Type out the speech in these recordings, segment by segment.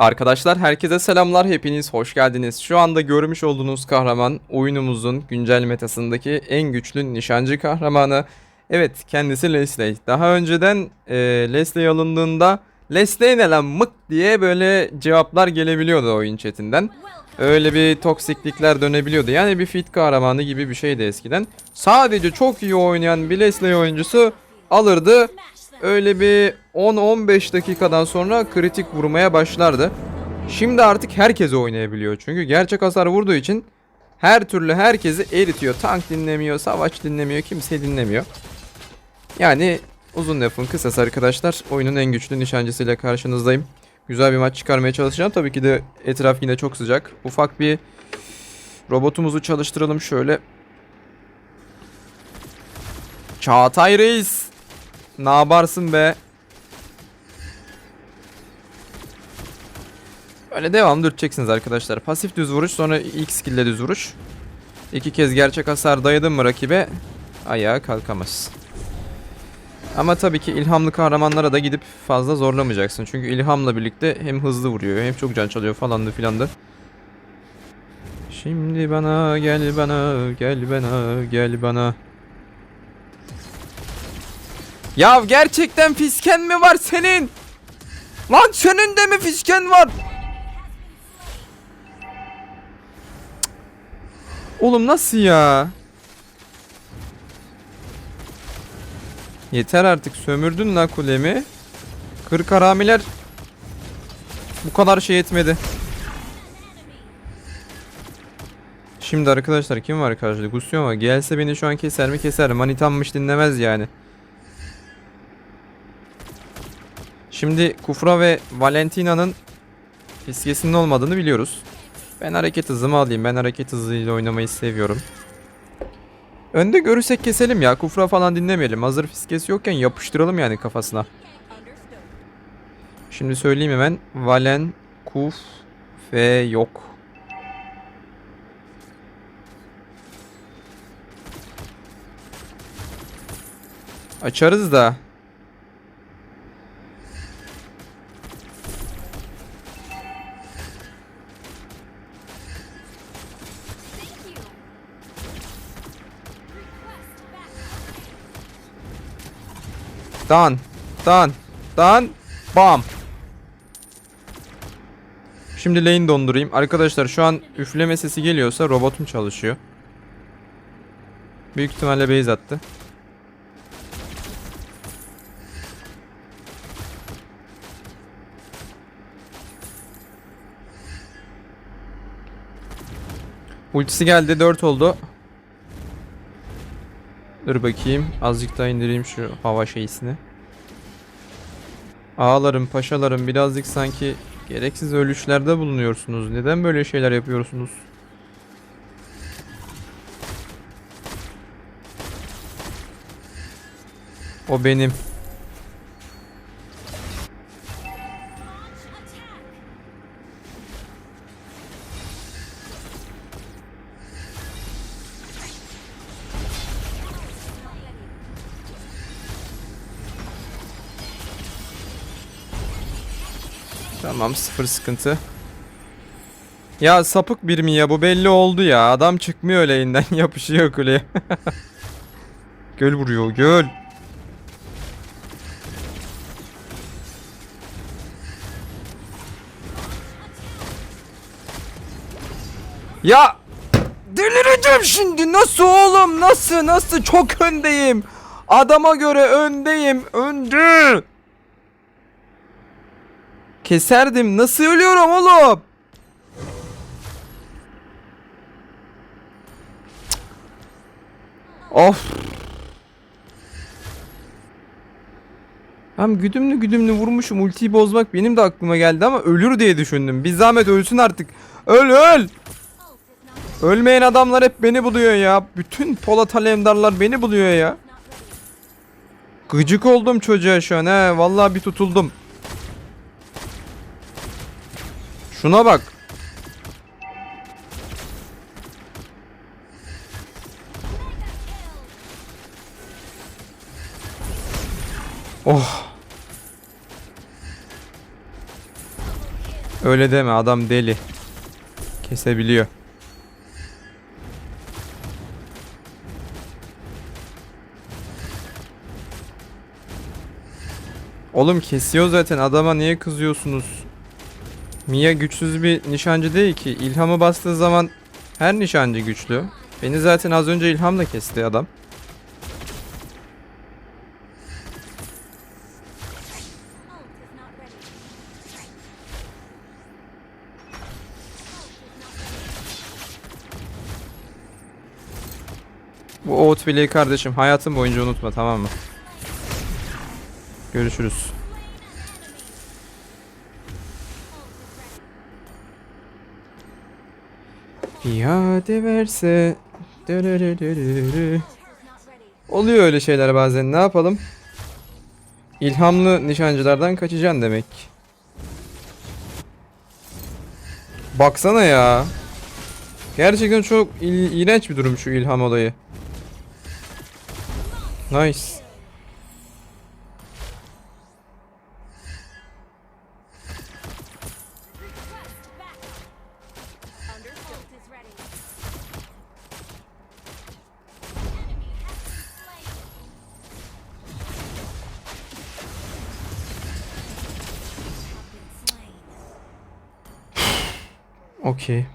Arkadaşlar herkese selamlar hepiniz hoş geldiniz. Şu anda görmüş olduğunuz kahraman oyunumuzun güncel metasındaki en güçlü nişancı kahramanı. Evet kendisi Leslie. Daha önceden e, Leslie alındığında Leslie ne lan mık diye böyle cevaplar gelebiliyordu oyun chatinden. Öyle bir toksiklikler dönebiliyordu. Yani bir fit kahramanı gibi bir şeydi eskiden. Sadece çok iyi oynayan bir Leslie oyuncusu alırdı. Öyle bir 10-15 dakikadan sonra kritik vurmaya başlardı. Şimdi artık herkes oynayabiliyor. Çünkü gerçek hasar vurduğu için her türlü herkesi eritiyor. Tank dinlemiyor, savaş dinlemiyor, kimse dinlemiyor. Yani uzun lafın kısası arkadaşlar. Oyunun en güçlü nişancısıyla karşınızdayım. Güzel bir maç çıkarmaya çalışacağım. Tabii ki de etraf yine çok sıcak. Ufak bir robotumuzu çalıştıralım şöyle. Çağatay Reis. Ne yaparsın be? Öyle devam dürteceksiniz arkadaşlar. Pasif düz vuruş sonra ilk skill düz vuruş. İki kez gerçek hasar dayadın mı rakibe ayağa kalkamaz. Ama tabii ki ilhamlı kahramanlara da gidip fazla zorlamayacaksın. Çünkü ilhamla birlikte hem hızlı vuruyor hem çok can çalıyor falandı filandı. Şimdi bana gel bana gel bana gel bana. Ya gerçekten fisken mi var senin? Lan senin de mi fisken var? Oğlum nasıl ya? Yeter artık sömürdün la kulemi. Kırk haramiler bu kadar şey etmedi. Şimdi arkadaşlar kim var karşıda? Gusyon var. Gelse beni şu an keser mi keser. Manitanmış dinlemez yani. Şimdi Kufra ve Valentina'nın fiskesinin olmadığını biliyoruz. Ben hareket hızımı alayım. Ben hareket hızıyla oynamayı seviyorum. Önde görürsek keselim ya. Kufra falan dinlemeyelim. Hazır fiskesi yokken yapıştıralım yani kafasına. Şimdi söyleyeyim hemen. Valen, Kuf ve yok. Açarız da. Dan. Dan. Dan. Bam. Şimdi lane dondurayım. Arkadaşlar şu an üfleme sesi geliyorsa robotum çalışıyor. Büyük ihtimalle base attı. Ultisi geldi 4 oldu. Dur bakayım. Azıcık daha indireyim şu hava şeysini. Ağalarım, paşalarım birazcık sanki gereksiz ölüşlerde bulunuyorsunuz. Neden böyle şeyler yapıyorsunuz? O benim. Tamam sıfır sıkıntı. Ya sapık bir mi ya bu belli oldu ya. Adam çıkmıyor lane'den yapışıyor kuleye. göl vuruyor göl. Ya delireceğim şimdi. Nasıl oğlum? Nasıl? Nasıl? Çok öndeyim. Adama göre öndeyim. Önde. Keserdim. Nasıl ölüyorum oğlum? Of. Hem güdümlü güdümlü vurmuşum ultiyi bozmak benim de aklıma geldi ama ölür diye düşündüm. Bir zahmet ölsün artık. Öl öl. Ölmeyen adamlar hep beni buluyor ya. Bütün Polat Alemdarlar beni buluyor ya. Gıcık oldum çocuğa şu an he. Vallahi bir tutuldum. Şuna bak. Oh. Öyle deme adam deli. Kesebiliyor. Oğlum kesiyor zaten adama niye kızıyorsunuz? Mia güçsüz bir nişancı değil ki. İlhamı bastığı zaman her nişancı güçlü. Beni zaten az önce ilhamla kesti adam. Bu outplay'i kardeşim hayatın boyunca unutma tamam mı? Görüşürüz. Dırırırırırı. Oluyor öyle şeyler bazen ne yapalım? İlhamlı nişancılardan kaçacaksın demek. Baksana ya. Gerçekten çok il- iğrenç bir durum şu ilham olayı. Nice. Okay.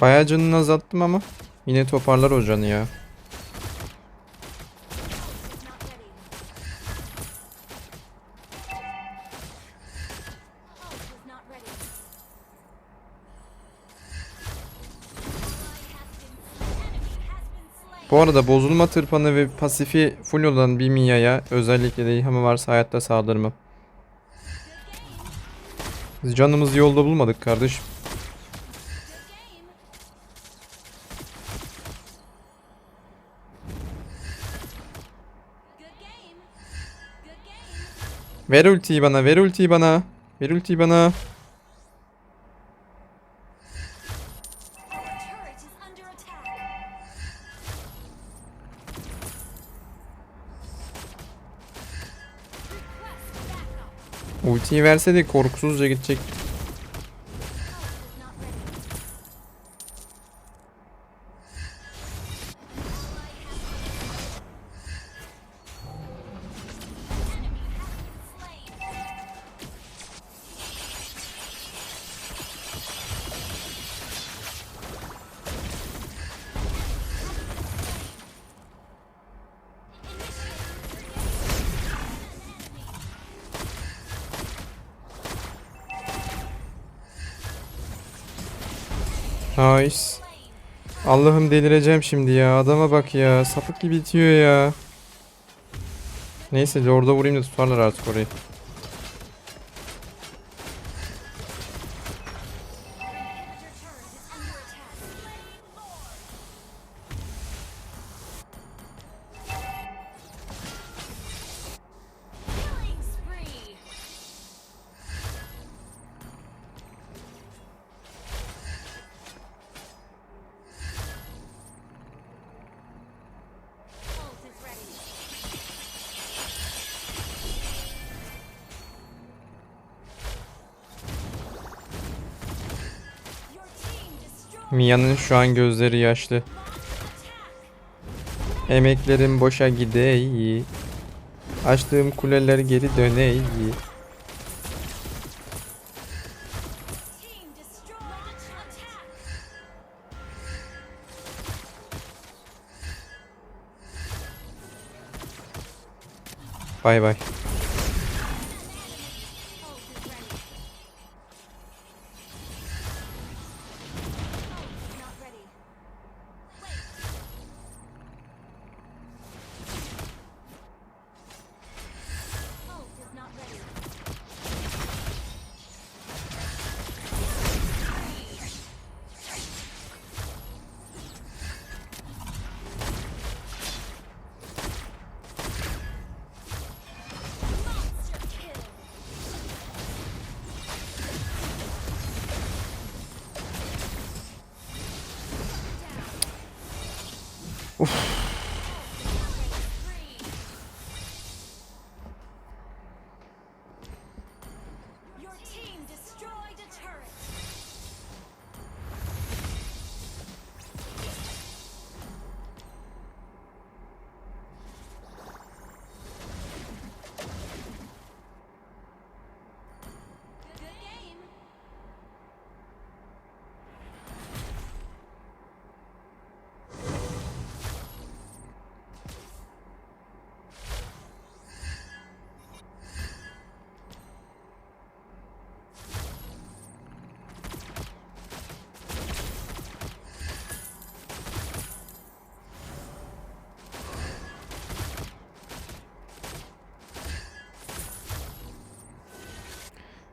Bayağı canını azalttım ama yine toparlar o canı ya. Bu arada bozulma tırpanı ve pasifi full olan bir Mia'ya özellikle de ilhamı varsa hayatta saldırmam. Biz canımızı yolda bulmadık kardeşim. Ver ultiyi bana, ver ultiyi bana. Ver ultiyi bana. Ultiyi verseydi korkusuzca gidecek. Nice. Allah'ım delireceğim şimdi ya. Adama bak ya. Sapık gibi itiyor ya. Neyse Lord'a vurayım da tutarlar artık orayı. Mia'nın şu an gözleri yaşlı. Emeklerim boşa gideyi. Açtığım kuleler geri döneyi. Bay bay. Oof.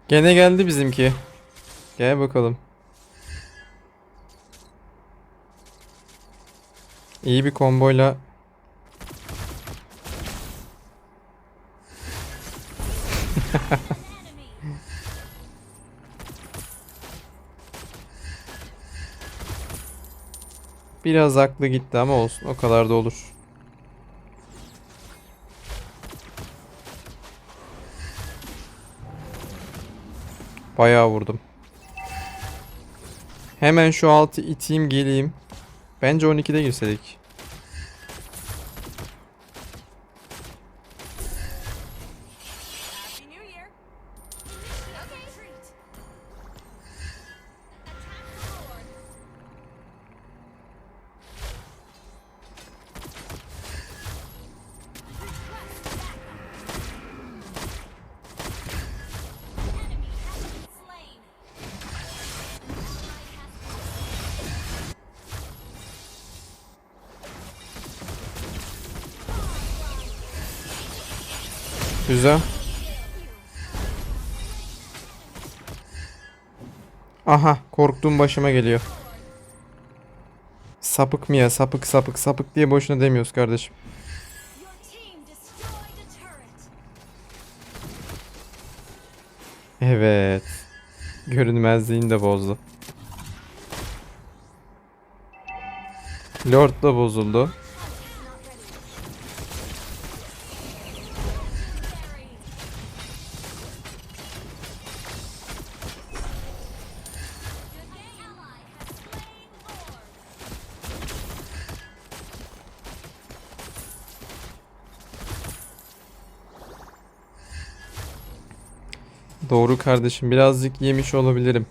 Gene geldi bizimki. Gel bakalım. İyi bir komboyla biraz aklı gitti ama olsun. O kadar da olur. Bayağı vurdum. Hemen şu altı iteyim geleyim. Bence 12'de girseydik. Güzel. Aha korktuğum başıma geliyor. Sapık mı ya sapık sapık sapık diye boşuna demiyoruz kardeşim. Evet. Görünmezliğini de bozdu. Lord da bozuldu. Doğru kardeşim birazcık yemiş olabilirim.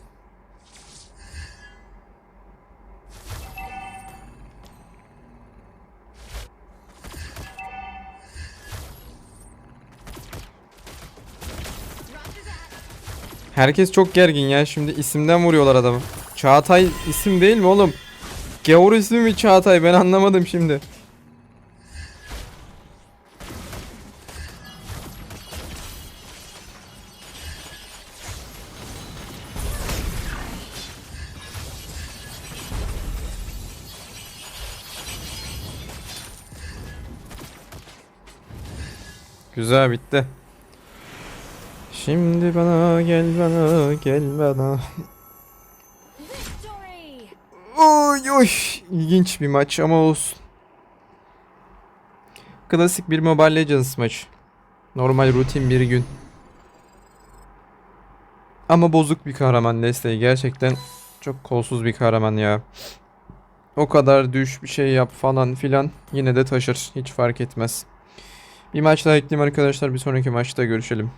Herkes çok gergin ya şimdi isimden vuruyorlar adamı. Çağatay isim değil mi oğlum? Gavur ismi mi Çağatay ben anlamadım şimdi. Güzel bitti. Şimdi bana gel bana gel bana. Oy oy. İlginç bir maç ama olsun. Klasik bir Mobile Legends maçı. Normal rutin bir gün. Ama bozuk bir kahraman Leslie. Gerçekten çok kolsuz bir kahraman ya. O kadar düş bir şey yap falan filan yine de taşır. Hiç fark etmez. Bir maç daha ekleyeyim arkadaşlar. Bir sonraki maçta görüşelim.